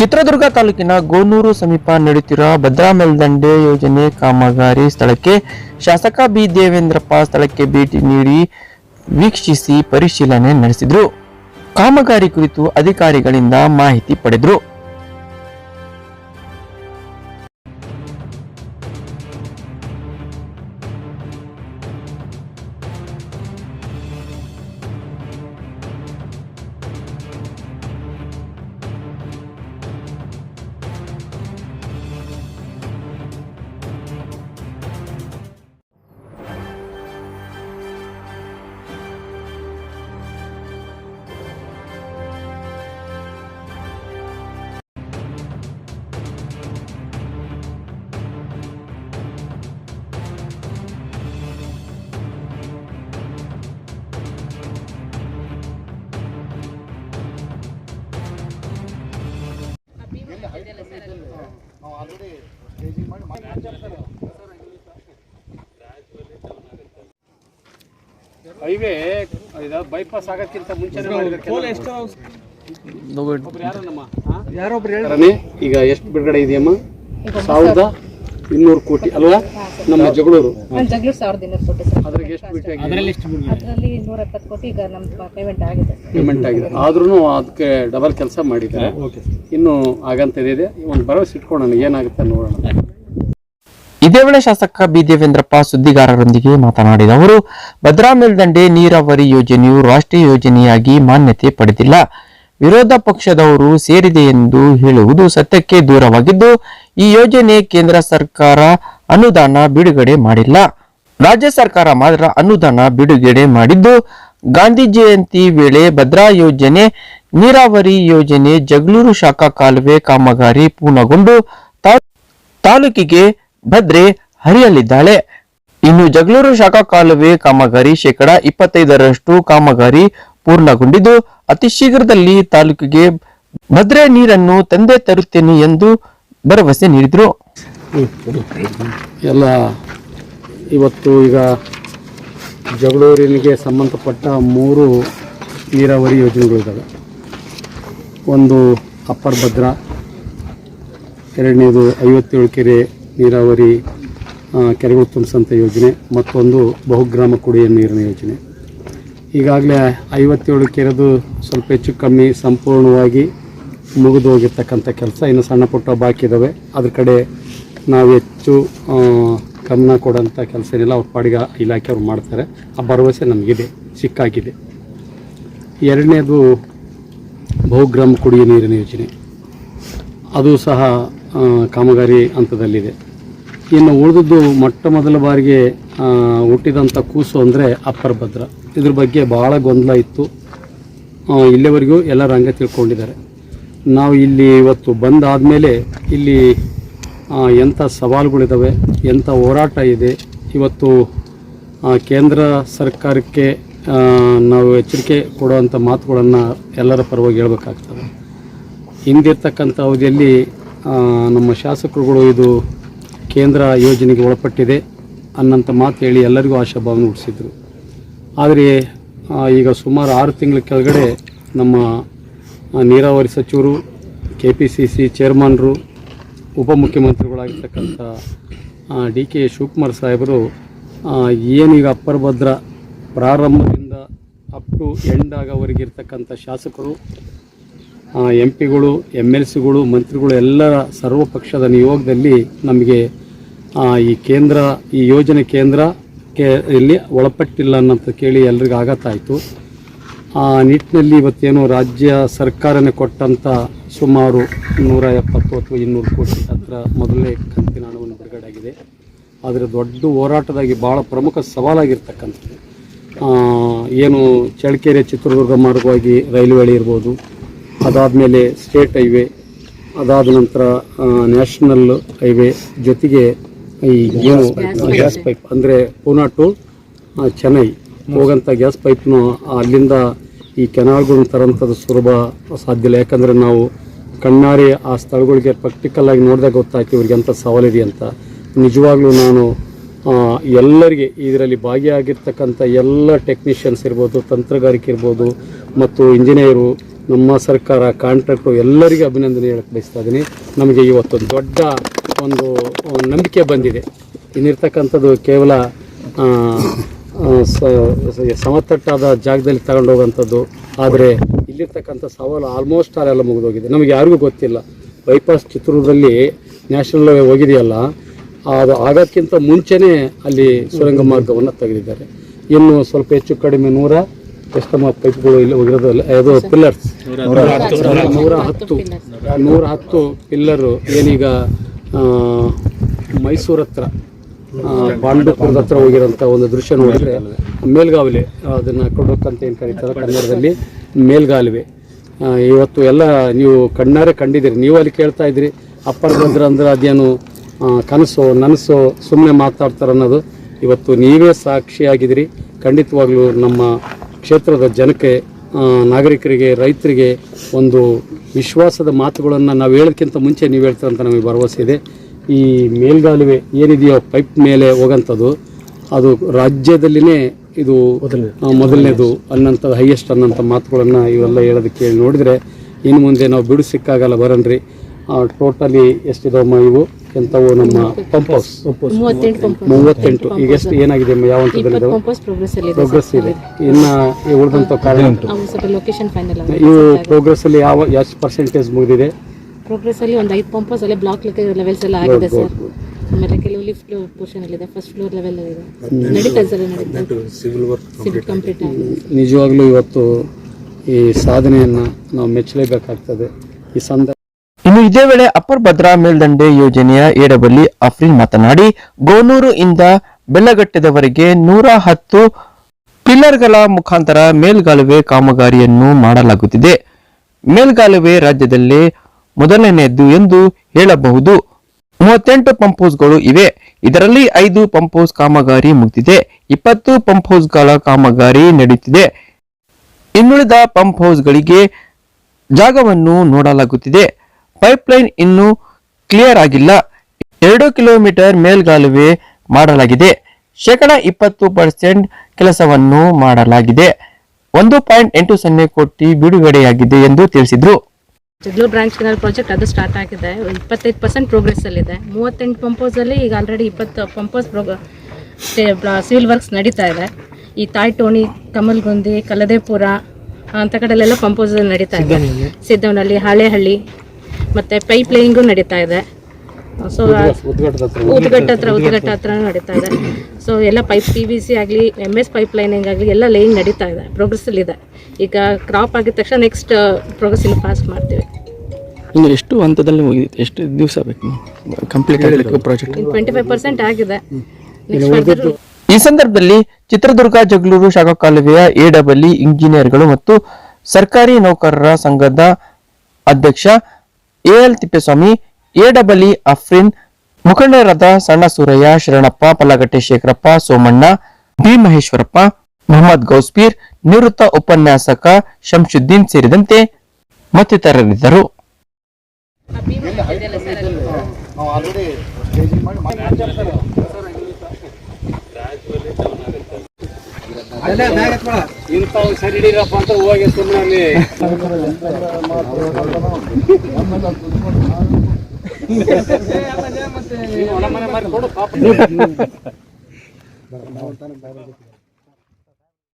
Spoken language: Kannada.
ಚಿತ್ರದುರ್ಗ ತಾಲೂಕಿನ ಗೋನೂರು ಸಮೀಪ ನಡೆಯುತ್ತಿರುವ ಭದ್ರಾ ಮೇಲ್ದಂಡೆ ಯೋಜನೆ ಕಾಮಗಾರಿ ಸ್ಥಳಕ್ಕೆ ಶಾಸಕ ಬಿ ದೇವೇಂದ್ರಪ್ಪ ಸ್ಥಳಕ್ಕೆ ಭೇಟಿ ನೀಡಿ ವೀಕ್ಷಿಸಿ ಪರಿಶೀಲನೆ ನಡೆಸಿದ್ರು. ಕಾಮಗಾರಿ ಕುರಿತು ಅಧಿಕಾರಿಗಳಿಂದ ಮಾಹಿತಿ ಪಡೆದರು. ಹೈವೇ ಇದು ಬೈಪಾಸ್ ಆಗೋಕ್ಕಿಂತ ಮುಂಚೆನೇ ಮಾಡಿದ್ದಾರೆ ಒಬ್ರು ಯಾರನ್ನಮ್ಮ? ಹಾ? ರಮೆ, ಈಗ ಎಷ್ಟು ಬಿಡುಗಡೆ ಇದೆಯಮ್ಮ ಸಾವಿರದ ಇನ್ನೂರು ಕೋಟಿ ಅಲ್ವಾ ನಮ್ಮ ಜಗಳೂರು. ನಾನು ಜಗಳೂರು ಸಾವಿರದ ಇನ್ನೂರು ಕೋಟಿ ಸರ್. ಅದ್ರಾಗ ಎಷ್ಟು ಬಿಟ್ಟು ಅದರಲ್ಲಿ ಅದರಲ್ಲಿ ನೂರ ಎಪ್ಪತ್ತು ಕೋಟಿ ಈಗ ನಮ್ಮ ಪೇಮೆಂಟ್ ಆಗಿದೆ. ಸರ್ ಪೇಮೆಂಟ್ ಆಗಿದೆ. ಆದ್ರೂ ಅದಕ್ಕೆ ಡಬಲ್ ಕೆಲಸ ಮಾಡಿದ್ದಾರೆ. ಇನ್ನು ಆಗಂತದಿದೆ ಒಂದು ಭರವಸೆ ಇಟ್ಕೊಳ್ಳೋಣ ಏನಾಗುತ್ತೆ ನೋಡೋಣ. ಇದೇ ವೇಳೆ ಶಾಸಕ ಬಿ. ದೇವೇಂದ್ರಪ್ಪ ಸುದ್ದಿಗಾರರೊಂದಿಗೆ ಮಾತನಾಡಿದ ಅವರು ಭದ್ರಾ ಮೇಲ್ದಂಡೆ ನೀರಾವರಿ ಯೋಜನೆಯು ರಾಷ್ಟ್ರೀಯ ಯೋಜನೆಯಾಗಿ ಮಾನ್ಯತೆ ಪಡೆದಿಲ್ಲ. ವಿರೋಧ ಪಕ್ಷದವರು ಸೇರಿದೆ ಎಂದು ಹೇಳುವುದು ಸತ್ಯಕ್ಕೆ ದೂರವಾಗಿದ್ದು, ಈ ಯೋಜನೆ ಕೇಂದ್ರ ಸರ್ಕಾರ ಅನುದಾನ ಬಿಡುಗಡೆ ಮಾಡಿಲ್ಲ. ರಾಜ್ಯ ಸರ್ಕಾರ ಮಾತ್ರ ಅನುದಾನ ಬಿಡುಗಡೆ ಮಾಡಿದ್ದು, ಗಾಂಧಿ ಜಯಂತಿ ವೇಳೆ ಭದ್ರಾ ಯೋಜನೆ, ನೀರಾವರಿ ಯೋಜನೆ, ಜಗಳೂರು ಶಾಖಾ ಕಾಲುವೆ ಕಾಮಗಾರಿ ಪೂರ್ಣಗೊಂಡು ತಾಲೂಕಿಗೆ ಭದ್ರೆ ಹರಿಯಲಿದ್ದಾಳೆ. ಇನ್ನು ಜಗಳೂರು ಶಾಖಾ ಕಾಲುವೆ ಕಾಮಗಾರಿ ಶೇಕಡಾ ಇಪ್ಪತ್ತೈದರಷ್ಟು ಕಾಮಗಾರಿ ಪೂರ್ಣಗೊಂಡಿದ್ದು ಅತಿ ಶೀಘ್ರದಲ್ಲಿ ತಾಲೂಕಿಗೆ ಭದ್ರೆ ನೀರನ್ನು ತಂದೆ ತರುತ್ತೇನೆ ಎಂದು ಭರವಸೆ ನೀಡಿದರು. ಎಲ್ಲ ಇವತ್ತು ಈಗ ಜಗಳೂರಿನಿಗೆ ಸಂಬಂಧಪಟ್ಟ ಮೂರು ನೀರಾವರಿ ಯೋಜನೆಗಳಿದ್ದಾವೆ ಒಂದು ಅಪ್ಪರ್ ಭದ್ರಾ ಎರಡನೇದು ಐವತ್ತೇಳು ಕೆರೆ ನೀರಾವರಿ ಕೆರೆಗಳು ತುಂಬಿಸಂಥ ಯೋಜನೆ, ಮತ್ತೊಂದು ಬಹುಗ್ರಾಮ ಕುಡಿಯ ನೀರಿನ ಯೋಜನೆ. ಈಗಾಗಲೇ ಐವತ್ತೇಳು ಕೆರೆದು ಸ್ವಲ್ಪ ಹೆಚ್ಚು ಕಮ್ಮಿ ಸಂಪೂರ್ಣವಾಗಿ ಮುಗಿದು ಹೋಗಿರ್ತಕ್ಕಂಥ ಕೆಲಸ. ಇನ್ನು ಸಣ್ಣ ಪುಟ್ಟ ಬಾಕಿ ಇದ್ದಾವೆ ಅದ್ರ ಕಡೆ ನಾವು ಹೆಚ್ಚು ಗಮನ ಕೊಡೋಂಥ ಕೆಲಸ ಏನಿಲ್ಲ. ಅವ್ರ ಪಾಡಿಗೆ ಇಲಾಖೆಯವ್ರು ಮಾಡ್ತಾರೆ. ಆ ಭರವಸೆ ನಮಗಿದೆ. ಸಿಕ್ಕಾಗಿದೆ. ಎರಡನೇದು ಬಹುಗ್ರಾಮ ಕುಡಿಯುವ ನೀರಿನ ಯೋಜನೆ. ಅದು ಸಹ ಕಾಮಗಾರಿ ಹಂತದಲ್ಲಿದೆ. ಇನ್ನು ಉಳಿದದ್ದು ಮೊಟ್ಟ ಮೊದಲ ಬಾರಿಗೆ ಹುಟ್ಟಿದಂಥ ಕೂಸು ಅಂದರೆ ಅಪ್ಪರ್ ಭದ್ರ ಇದ್ರ ಬಗ್ಗೆ ಭಾಳ ಗೊಂದಲ ಇತ್ತು. ಇಲ್ಲಿವರೆಗೂ ಎಲ್ಲರೂ ಹಂಗೆ ತಿಳ್ಕೊಂಡಿದ್ದಾರೆ. ನಾವು ಇಲ್ಲಿ ಇವತ್ತು ಬಂದಾದಮೇಲೆ ಇಲ್ಲಿ ಎಂಥ ಸವಾಲುಗಳಿದ್ದಾವೆ ಎಂಥ ಹೋರಾಟ ಇದೆ, ಇವತ್ತು ಕೇಂದ್ರ ಸರ್ಕಾರಕ್ಕೆ ನಾವು ಎಚ್ಚರಿಕೆ ಕೊಡುವಂಥ ಮಾತುಗಳನ್ನು ಎಲ್ಲರ ಪರವಾಗಿ ಹೇಳ್ಬೇಕಾಗ್ತದೆ. ಹಿಂದಿರ್ತಕ್ಕಂಥ ಅವಧಿಯಲ್ಲಿ ನಮ್ಮ ಶಾಸಕರುಗಳು ಇದು ಕೇಂದ್ರ ಯೋಜನೆಗೆ ಒಳಪಟ್ಟಿದೆ ಅನ್ನಂಥ ಮಾತು ಹೇಳಿ ಎಲ್ಲರಿಗೂ ಆಶಾಭಾವನೆ ಹುಟ್ಟಿಸಿದ್ರು ಆದರೆ ಈಗ ಸುಮಾರು ಆರು ತಿಂಗಳ ಕೆಳಗಡೆ ನಮ್ಮ ನೀರಾವರಿ ಸಚಿವರು ಕೆ ಪಿ ಸಿ ಸಿ ಚೇರ್ಮನ್ರು, ಉಪಮುಖ್ಯಮಂತ್ರಿಗಳಾಗಿರ್ತಕ್ಕಂಥ ಡಿ ಕೆ ಶಿವಕುಮಾರ್ ಸಾಹೇಬರು ಏನೀಗ ಅಪ್ಪರ್ ಭದ್ರ ಪ್ರಾರಂಭದಿಂದ ಅಪ್ ಟು ಎಂಡ್ ಆಗೋವರೆಗೆ ಇರ್ತಕ್ಕಂಥ ಶಾಸಕರು ಎಂ ಪಿಗಳು ಎಂ ಎಲ್ ಸಿಗಳು, ಮಂತ್ರಿಗಳು ಎಲ್ಲರ ಸರ್ವಪಕ್ಷದ ನಿಯೋಗದಲ್ಲಿ ನಮಗೆ ಈ ಕೇಂದ್ರ, ಈ ಯೋಜನೆ ಕೇಂದ್ರಕ್ಕೆ ಇಲ್ಲಿ ಒಳಪಟ್ಟಿಲ್ಲ ಅನ್ನೋಂಥ ಕೇಳಿ ಎಲ್ರಿಗೂ ಆಘಾತ ಆ ನಿಟ್ಟಿನಲ್ಲಿ ಇವತ್ತೇನು ರಾಜ್ಯ ಸರ್ಕಾರನೇ ಕೊಟ್ಟಂಥ ಸುಮಾರು ನೂರ ಎಪ್ಪತ್ತು ಅಥವಾ ಇನ್ನೂರು ಕೋಟಿ ಹತ್ರ ಮೊದಲನೇ ಕಂತಿನ ಹಣವನ್ನು ಬಿಡುಗಡೆ ಆಗಿದೆ ಆದರೆ ದೊಡ್ಡ ಹೋರಾಟದಾಗಿ ಭಾಳ ಪ್ರಮುಖ ಸವಾಲಾಗಿರ್ತಕ್ಕಂಥದ್ದು. ಏನು ಚಳ್ಳಕೆರೆ, ಚಿತ್ರದುರ್ಗ ಮಾರ್ಗವಾಗಿ ರೈಲ್ವೆ ಹಳಿ ಇರ್ಬೋದು, ಅದಾದಮೇಲೆ ಸ್ಟೇಟ್ ಹೈವೇ, ಅದಾದ ನಂತರ ನ್ಯಾಷನಲ್ ಹೈವೇ ಜೊತೆಗೆ ಈ ಏನು ಗ್ಯಾಸ್ ಪೈಪ್ ಅಂದರೆ ಪೂನಾ ಟು ಚೆನ್ನೈ. ಹೋಗಂಥ ಗ್ಯಾಸ್ ಪೈಪ್ನು ಅಲ್ಲಿಂದ ಈ ಕೆನಾಲ್ಗಳನ್ನ ತರೋಂಥದ್ದು ಸುಲಭ ಸಾಧ್ಯ ಇಲ್ಲ. ಯಾಕಂದರೆ ನಾವು ಕಣ್ಣಾರಿ ಆ ಸ್ಥಳಗಳಿಗೆ ಪ್ರಾಕ್ಟಿಕಲ್ ಆಗಿ ನೋಡಿದಾಗ ಗೊತ್ತಾಯ್ತು ಇವ್ರಿಗೆ ಎಂಥ ಸವಾಲಿದೆ ಅಂತ. ನಿಜವಾಗ್ಲೂ ನಾನು ಎಲ್ಲರಿಗೆ ಇದರಲ್ಲಿ ಭಾಗಿಯಾಗಿರ್ತಕ್ಕಂಥ ಎಲ್ಲ ಟೆಕ್ನಿಷಿಯನ್ಸ್ ಇರ್ಬೋದು ತಂತ್ರಗಾರಿಕೆ ಇರ್ಬೋದು ಮತ್ತು ಇಂಜಿನಿಯರು ನಮ್ಮ ಸರ್ಕಾರ ಕಾಂಟ್ರಾಕ್ಟು ಎಲ್ಲರಿಗೂ ಅಭಿನಂದನೆ ಹೇಳಕ್ಕೆ ಬಯಸ್ತಾ ಇದ್ದೀನಿ. ನಮಗೆ ಇವತ್ತು ದೊಡ್ಡ ಒಂದು ನಂಬಿಕೆ ಬಂದಿದೆ ಇನ್ನಿರ್ತಕ್ಕಂಥದ್ದು ಕೇವಲ ಸಮತಟ್ಟಾದ ಜಾಗದಲ್ಲಿ ತಗೊಂಡು ಆದರೆ ಇಲ್ಲಿರ್ತಕ್ಕಂಥ ಸವಾಲು ಆಲ್ಮೋಸ್ಟ್ ಅಲ್ಲೆಲ್ಲ ಮುಗಿದೋಗಿದೆ ನಮಗೆ ಯಾರಿಗೂ ಗೊತ್ತಿಲ್ಲ ಬೈಪಾಸ್ ಚಿತ್ರದುರ್ಗದಲ್ಲಿ ನ್ಯಾಷನಲ್ ಹೋಗಿದೆಯಲ್ಲ ಅದು ಆಗೋಕ್ಕಿಂತ ಮುಂಚೆನೇ ಅಲ್ಲಿ ಸುರಂಗ ಮಾರ್ಗವನ್ನು ತೆಗೆದಿದ್ದಾರೆ ಇನ್ನು ಸ್ವಲ್ಪ ಹೆಚ್ಚು ಕಡಿಮೆ ನೂರ ಎಷ್ಟಮ್ಮ ಪೈಪ್ಗಳು ಇಲ್ಲಿ ಹೋಗಿರೋದಲ್ಲ ಅದು ಪಿಲ್ಲರ್ಸ್ ನೂರ ಹತ್ತು ನೂರ ಹತ್ತು ಪಿಲ್ಲರು ಏನೀಗ ಮೈಸೂರು ಹತ್ರ ಪಾಂಡವಪುರದ ಹತ್ರ ಹೋಗಿರೋಂಥ ಒಂದು ದೃಶ್ಯ ನೋಡಿದ್ರೆ ಮೇಲ್ಗಾವಲೆ, ಅದನ್ನು ಕೊಡೋಕ್ಕಂತ ಏನು ಕರೀತಾರೆ ಕನ್ನಡದಲ್ಲಿ, ಮೇಲ್ಗಾಲುವೆ. ಇವತ್ತು ಎಲ್ಲ ನೀವು ಕಣ್ಣಾರೆ ಕಂಡಿದ್ದೀರಿ, ನೀವು ಅಲ್ಲಿ ಕೇಳ್ತಾ ಇದ್ದೀರಿ ಅಪ್ಪರ್ ಬಂದ್ರೆ ಅಂದ್ರೆ ಅದೇನು ಕನಸು, ನನಸು ಸುಮ್ಮನೆ ಮಾತಾಡ್ತಾರೆ ಅನ್ನೋದು. ಇವತ್ತು ನೀವೇ ಸಾಕ್ಷಿಯಾಗಿದ್ದೀರಿ. ಖಂಡಿತವಾಗ್ಲೂ ನಮ್ಮ ಕ್ಷೇತ್ರದ ಜನಕ್ಕೆ ನಾಗರಿಕರಿಗೆ, ರೈತರಿಗೆ ಒಂದು ವಿಶ್ವಾಸದ ಮಾತುಗಳನ್ನು ನಾವು ಹೇಳೋದಕ್ಕಿಂತ ಮುಂಚೆ ನೀವು ಹೇಳ್ತಾರಂತ ನಮಗೆ ಭರವಸೆ ಇದೆ. ಈ ಮೇಲ್ಗಾಲುವೆ ಏನಿದೆಯೋ ಪೈಪ್ ಮೇಲೆ ಹೋಗೋಂಥದ್ದು, ಅದು ರಾಜ್ಯದಲ್ಲಿನೇ ಇದು ಮೊದಲನೇದು, ಅನ್ನಂಥ ಹೈಯೆಸ್ಟ್ ಅನ್ನೋಂಥ ಮಾತುಗಳನ್ನು ಇವೆಲ್ಲ ಹೇಳೋದಕ್ಕೆ ನೋಡಿದರೆ ಇನ್ನು ಮುಂದೆ ನಾವು ಬಿಡು ಸಿಕ್ಕಾಗಲ್ಲ ಬರನ್ರಿ. ಟೋಟಲಿ ಎಷ್ಟಿದಾವಮ್ಮ ಇವು? ಎಂಥವು ನಮ್ಮ ಪಂಪ್ ಹೌಸ್ ಮೂವತ್ತೆಂಟು ಪಂಪ್ ಮೂವತ್ತೆಂಟು. ಈಗ ಎಷ್ಟು ಏನಾಗಿದೆ ಯಾವ ಪ್ರೋಗ್ರೆಸ್ ಅಲ್ಲಿ ಇದೆ ಪ್ರೋಗ್ರೆಸ್ ಇದೆ. ಇನ್ನು ಉಳಿದಂಥ ಕಾರಣ ಉಂಟು ಇವು ಪ್ರೋಗ್ರೆಸ್ ಅಲ್ಲಿ ಯಾವ ಎಷ್ಟು ಪರ್ಸೆಂಟೇಜ್ ಮುಗಿದಿದೆ? ಪ್ರೋಗ್ರೆಸ್ ಅಲ್ಲಿ ಒಂದು ಐದು ಪಂಪಸ್ ಅಲ್ಲೇ ಬ್ಲಾಕ್ ಲೆವೆಲ್ಸ್ ಎಲ್ಲ ಆಗಿದೆ ಸರ್. ಆಮೇಲೆ ಕೆಲವು ಲಿಫ್ಟ್ ಪೋರ್ಷನ್ ಅಲ್ಲಿ ಇದೆ. ಫಸ್ಟ್ ಫ್ಲೋರ್ ಲೆವೆಲ್ ಇದೆ. ನಡೀತಾ ಸರ್ ಸಿವಿಲ್ ಕಂಪ್ಲೀಟ್ ಆಗಿದೆ. ನಿಜವಾಗ್ಲೂ ಇವತ್ತು ಈ ಸಾಧನೆಯನ್ನು ನಾವು ಮೆಚ್ಚಲೇಬೇಕಾಗ್ತದೆ. ಈ ಸಂದರ್ಭ ಇನ್ನು ಇದೇ ವೇಳೆ ಅಪ್ಪರ್ ಭದ್ರಾ ಮೇಲ್ದಂಡೆ ಯೋಜನೆಯ ಎಡಬಲ್ಲಿ ಅಫ್ರೀನ್ ಮಾತನಾಡಿ ಗೋನೂರು ಇಂದ ಬೆಲ್ಲಗಟ್ಟೆದವರೆಗೆ ನೂರ ಹತ್ತು ಪಿಲ್ಲರ್ಗಳ ಮುಖಾಂತರ ಮೇಲ್ಗಾಲುವೆ ಕಾಮಗಾರಿಯನ್ನು ಮಾಡಲಾಗುತ್ತಿದೆ. ಮೇಲ್ಗಾಲುವೆ ರಾಜ್ಯದಲ್ಲಿ ಮೊದಲನೆಯದ್ದು ಎಂದು ಹೇಳಬಹುದು. ಮೂವತ್ತೆಂಟು ಪಂಪ್ ಹೌಸ್ಗಳು ಇವೆ. ಇದರಲ್ಲಿ ಐದು ಪಂಪ್ ಕಾಮಗಾರಿ ಮುಗಿದಿದೆ. ಇಪ್ಪತ್ತು ಪಂಪ್ ಹೌಸ್ಗಳ ಕಾಮಗಾರಿ ನಡೆಯುತ್ತಿದೆ. ಇನ್ನುಳಿದ ಪಂಪ್ ಹೌಸ್ಗಳಿಗೆ ಜಾಗವನ್ನು ನೋಡಲಾಗುತ್ತಿದೆ. ಪೈಪ್ಲೈನ್ ಇನ್ನೂ ಕ್ಲಿಯರ್ ಆಗಿಲ್ಲ. ಎರಡು ಕಿಲೋಮೀಟರ್ ಮೇಲ್ಗಾಲುವೆ ಮಾಡಲಾಗಿದೆ. ಶೇಕಡ ಇಪ್ಪತ್ತು ಪರ್ಸೆಂಟ್ ಕೆಲಸವನ್ನು ಮಾಡಲಾಗಿದೆ. ಒಂದು ಪಾಯಿಂಟ್ ಎಂಟು ಸೊನ್ನೆ ಕೋಟಿ ಬಿಡುಗಡೆಯಾಗಿದೆ ಎಂದು ತಿಳಿಸಿದ್ರು. ಜಗಳೂರು ಬ್ರಾಂಚ್ ಕೆನಲ್ ಪ್ರಾಜೆಕ್ಟ್ ಅದು ಸ್ಟಾರ್ಟ್ ಆಗಿದೆ. ಇಪ್ಪತ್ತೈದು ಪರ್ಸೆಂಟ್ ಪ್ರೋಗ್ರೆಸ್ ಅಲ್ಲಿದೆ. ಮೂವತ್ತೆಂಟು ಪಂಪೋಸ್ ಅಲ್ಲಿ ಈಗ ಆಲ್ರೆಡಿ ಇಪ್ಪತ್ತು ಪಂಪೋಸ್ ಪ್ರೋಗ ಸಿವಿಲ್ ವರ್ಕ್ಸ್ ನಡೀತಾ ಇದೆ. ಈ ತಾಯ್ಟೋಣಿ ಕಮಲ್ಗುಂದಿ ಕಲದೇಪುರ ಅಂತ ಕಡೆಲೆಲ್ಲ ಪಂಪೋಸ್ ನಡೀತಾ ಇದೆ. ಸಿದ್ದವನಹಳ್ಳಿ ಹಾಳೆಹಳ್ಳಿ ಮತ್ತೆ ಪೈಪ್ ಲೈನಿಂಗು ನಡೀತಾ ಇದೆ. ಸೊ ಉದ್ಗಟ್ಟ ಹತ್ರ ಉದ್ಗಟ್ಟ ಹತ್ರ ನಡೀತಾ ಇದೆ. ಸೊ ಎಲ್ಲ ಪೈಪ್ ಪಿ ವಿ ಸಿ ಆಗಲಿ ಎಂ ಎಸ್ ಪೈಪ್ ಲೈನಿಂಗ್ ಆಗಲಿ ಎಲ್ಲ ಲೈನ್ ನಡೀತಾ ಇದೆ. ಪ್ರೋಗ್ರೆಸ್ ಇದೆ. ಈಗ ಕ್ರಾಪ್ ಆಗಿದ ತಕ್ಷಣ ನೆಕ್ಸ್ಟ್ ಪ್ರೋಗ್ರೆಸ್ ಇಲ್ಲಿ ಪಾಸ್ ಮಾಡ್ತೀವಿ. ಇನ್ನು ಎಷ್ಟು ಹಂತದಲ್ಲಿ ಮುಗಿದಿತ್ತು ಎಷ್ಟು ದಿವಸ ಬೇಕು? ಕಂಪ್ಲೀಟ್ ಆಗಲಿಕ್ಕೆ ಪ್ರಾಜೆಕ್ಟ್ ಟ್ವೆಂಟಿ ಫೈವ್ ಪರ್ಸೆಂಟ್ ಆಗಿದೆ. ಈ ಸಂದರ್ಭದಲ್ಲಿ ಚಿತ್ರದುರ್ಗ ಜಗಳೂರು ಶಾಖಾ ಕಾಲುವೆಯ ಎಡಬಲ್ಲಿ ಇಂಜಿನಿಯರ್ಗಳು ಮತ್ತು ಸರ್ಕಾರಿ ನೌಕರರ ಸಂಘದ ಅಧ್ಯಕ್ಷ ಎಎಲ್ ತಿಪ್ಪೇಸ್ವಾಮಿ ಎಡಬಲಿ ಅಫ್ರಿನ್, ಮುಖಂಡರಾದ ಸಣ್ಣ ಸೂರಯ್ಯ, ಶರಣಪ್ಪ, ಪಲ್ಲಗಟ್ಟೆ ಶೇಖರಪ್ಪ, ಸೋಮಣ್ಣ, ಬಿ ಮಹೇಶ್ವರಪ್ಪ, ಮೊಹಮ್ಮದ್ ಗೌಸ್ಪೀರ್ ನಿವೃತ್ತ ಉಪನ್ಯಾಸಕ ಶಂಶುದ್ದೀನ್ ಸೇರಿದಂತೆ ಮತ್ತಿತರರಿದ್ದರು. ಇಂಥವು ಸರಿ ಹಿಡೀರಪ್ಪ ಅಂತ ಹೋಗಿ ಸುಮ್ಮನೆ ಅಲ್ಲಿ.